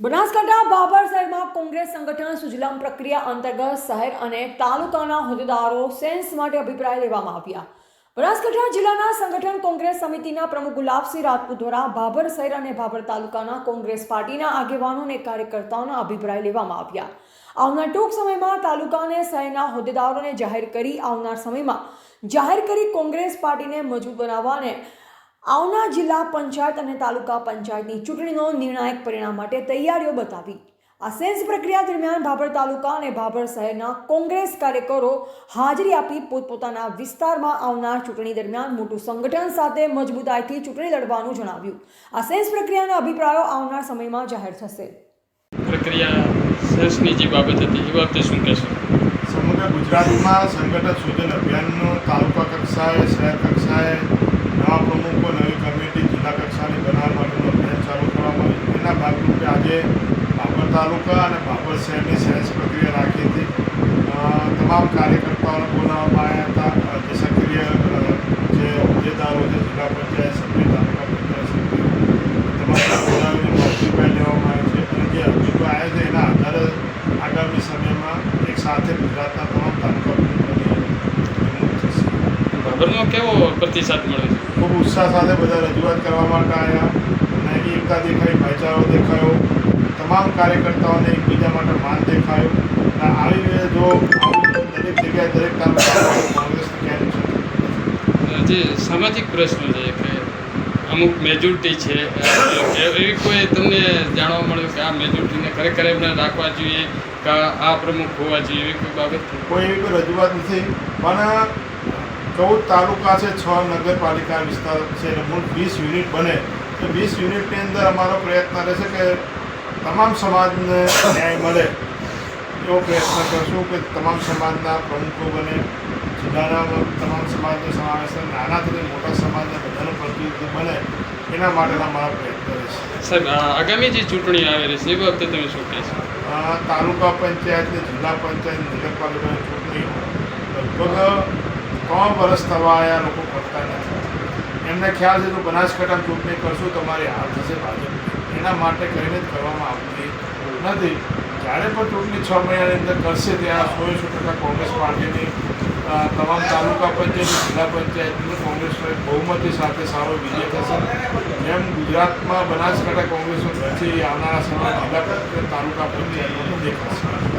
બનાસકાંઠા બાબર શહેરમાં કોંગ્રેસ સંગઠન સુજલામ પ્રક્રિયા અંતર્ગત શહેર અને તાલુકાના હોદ્દેદારો સેન્સ માટે અભિપ્રાય લેવામાં આવ્યા. બનાસકાંઠા જિલ્લાના સંગઠન કોંગ્રેસ સમિતિના પ્રમુખ ગુલાબસિંહ રાજપૂત દ્વારા ભાભર શહેર અને ભાભર તાલુકાના કોંગ્રેસ પાર્ટીના આગેવાનો અને કાર્યકર્તાઓના અભિપ્રાય લેવામાં આવ્યા. આવનાર ટૂંક સમયમાં તાલુકા અને શહેરના હોદ્દેદારોને જાહેર કરી આવનાર સમયમાં જાહેર કરી કોંગ્રેસ પાર્ટીને મજબૂત બનાવવા અને આવનાર જિલ્લા પંચાયત અને તાલુકા પંચાયતની ચૂંટણીનો નિર્ણાયક પરિણામ માટે તૈયારીઓ બતાવી. આ સેન્સ પ્રક્રિયા દરમિયાન ભાભર તાલુકા અને ભાભર શહેરના કોંગ્રેસ કાર્યકરો હાજરી આપી પોતપોતાના વિસ્તારમાં આવનાર ચૂંટણી દરમિયાન મોટું સંગઠન સાથે મજબૂતાઈથી ચૂંટણી લડવાનું જણાવ્યું. આ સેન્સ પ્રક્રિયાના અભિપ્રાયો આવનાર સમયમાં જાહેર થશે. પ્રક્રિયા સેન્સની જે બાબત હતી એ બાબતે શું કહેશો? સમગ્ર ગુજરાતમાં સંગઠન સૂચન અભિયાનનો તાલુકા કક્ષાએ શહેર કક્ષાએ નવા પ્રમુખો, નવી કમિટી, જિલ્લા કક્ષાની બનાવવા માટેનો અભિયાન ચાલુ કરવામાં આવ્યું એના ભાગરૂપે આજે બાબર તાલુકા અને બાબર શહેરની સહેજ પ્રક્રિયા રાખી હતી. તમામ કાર્યકર્તાઓને બોલાવવામાં આવ્યા હતા. જે સક્રિય જે હોદ્દેદારો છે જિલ્લા પંચાયત સભ્ય, તાલુકા પંચાયત સભ્ય તમામ બોલાવીને લેવામાં આવે છે અને જે અભિપ્રાય આવ્યા છે એના આધારે આગામી સમયમાં એક સાથે ગુજરાતના તમામ તાલુકા બાબરમાં કેવો પ્રતિસાદ મળે છે? ખૂબ ઉત્સાહ સાથે બધા રજૂઆત કરવા માટે આવ્યા અને એકતા દેખાઈ ભાઈચારો દેખાયો. તમામ કાર્યકર્તાઓને એકબીજા માટે માન દેખાયો. અને આવી રીતે જો દરેક જગ્યાએ દરેક તાલુકા કોંગ્રેસને નુકસાન જે સામાજિક પ્રશ્નો છે કે અમુક મેજોરિટી છે એવી કોઈ તમને જાણવા મળ્યું કે આ મેજોરિટીને ખરેખર એમને રાખવા જોઈએ કે આ પ્રમુખ હોવા જોઈએ એવી કોઈ બાબત? કોઈ એવી કોઈ રજૂઆત નથી. પણ ચૌદ તાલુકા છે છ નગરપાલિકા વિસ્તાર છે અને મૂળ વીસ યુનિટ બને. તો વીસ યુનિટની અંદર અમારો પ્રયત્ન રહેશે કે તમામ સમાજને ન્યાય મળે. એવો પ્રયત્ન કરશું કે તમામ સમાજના પ્રમુખો બને જિલ્લાના તમામ સમાજનો સમાવેશ થાય નાનાથી મોટા સમાજના બધાનું પ્રતિનિધિત્વ બને. એના માટેના મારા પ્રયત્ન રહેશે. સાહેબ આગામી જે ચૂંટણી આવી રહી છે એ વખતે તમે શું કહેશો? છે તાલુકા પંચાયત જિલ્લા પંચાયત નગરપાલિકાની ચૂંટણી લગભગ ત્રણ વર્ષ થવા આવ્યા લોકો કરતા નથી. એમને ખ્યાલ છે તો બનાસકાંઠા ચૂંટણી કરશું, તમારી હાર થશે ભાજપ. એના માટે કરીને જ કરવામાં આવતી નથી. જ્યારે પણ ચૂંટણી છ મહિનાની અંદર કરશે, ત્યાં સો સો ટકા કોંગ્રેસ પાર્ટીની તમામ તાલુકા પંચાયત, જિલ્લા પંચાયતની કોંગ્રેસ બહુમતી સાથે સારો વિજય થશે. જેમ ગુજરાતમાં બનાસકાંઠા કોંગ્રેસનો પછી આવનારા સમયમાં જિલ્લા પંચાયત તાલુકા પંચાયતમાં દેખાશે.